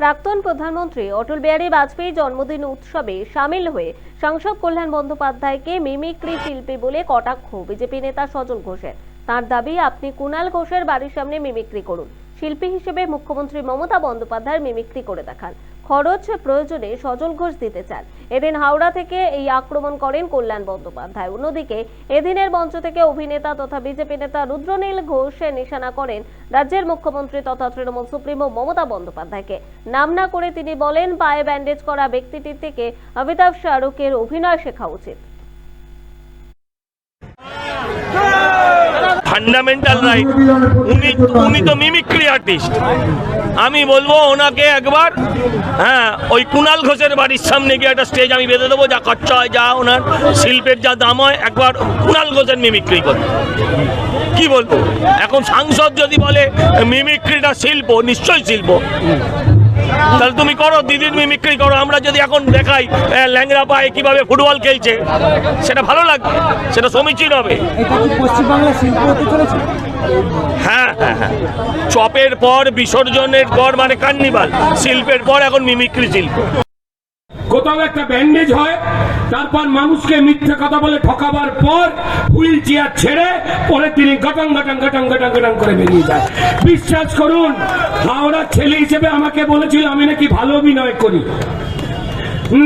প্রাক্তন প্রধানমন্ত্রী অটল বিহারী বাজপেয়ী জন্মদিন উৎসবে সামিল হয়ে সাংসদ কল্যাণ বন্দ্যোপাধ্যায়কে মিমিক্রি শিল্পী বলে কটাক্ষ বিজেপি নেতা সজল ঘোষের। তার দাবি, আপনি কুণাল ঘোষের বাড়ির সামনে মিমিক্রি করুন। শিল্পী হিসেবে মুখ্যমন্ত্রী মমতা বন্দ্যোপাধ্যায়ের মিমিক্রি করে দেখান। খরচ প্রয়োজনে সজল ঘোষ দিতে চান। এদিন হাওড়া থেকে এই আক্রমণ করেন কল্যাণ বন্দ্যোপাধ্যায়। অন্যদিকে এদিনের মঞ্চ থেকে অভিনেতা তথা বিজেপি নেতা রুদ্রনীল ঘোষ নিশানা করেন রাজ্যের মুখ্যমন্ত্রী তথা তৃণমূল সুপ্রিমো মমতা বন্দ্যোপাধ্যায়কে। নাম না করে তিনি বলেন, পায়ে ব্যান্ডেজ করা ব্যক্তিটির থেকে অমিতাভ শাহরুখের অভিনয় শেখা উচিত। ফান্ডামেন্টাল রাইট উনি উনি তো মিমিক্রি আর্টিস্ট আমি বলব ওনাকে একবার হ্যাঁ ওই কুণাল ঘোষের বাড়ির সামনে গিয়ে একটা স্টেজ আমি বেঁধে দেবো, যা খরচা হয়, যা ওনার শিল্পের যা দাম হয়, একবার কুণাল ঘোষের মিমিক্রি করতে কি বলব? এখন সাংসদ যদি বলে মিমিক্রিটা শিল্প, নিশ্চয়ই শিল্প। তাহলে তুমি করো দিদির মিমিক্রি করো। আমরা যদি এখন দেখাই ল্যাংরা পায়ে কীভাবে ফুটবল খেলছে সেটা ভালো লাগবে সেটা সমীচীন হবে। হ্যাঁ হ্যাঁ হ্যাঁ। চপের পর বিসর্জনের পর মানে কার্নিভাল শিল্পের পর এখন মিমিক্রি শিল্প। কোথাও একটা ব্যান্ডেজ হয় তারপর মানুষকে মিথ্যে কথা বলে ঠকাবার পর হুইল চেয়ার ছেড়ে পরে তিনি গটং গটং গটং গটং গটং করে বেরিয়ে যায়। বিশ্বাস করুন হাওড়ার ছেলে হিসেবে আমাকে বলেছিল, আমি নাকি ভালো অভিনয় করি।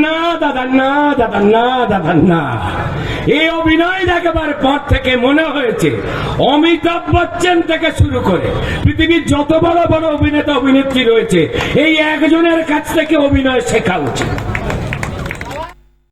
না, দাদা না দাদা না দাদা, না। এই অভিনয় দেখাবার পর থেকে মনে হয়েছে, অমিতাভ বচ্চন থেকে শুরু করে পৃথিবীর যত বড় বড় অভিনেতা, অভিনেত্রী রয়েছে, এই একজনের কাছ থেকে অভিনয় শেখা উচিত।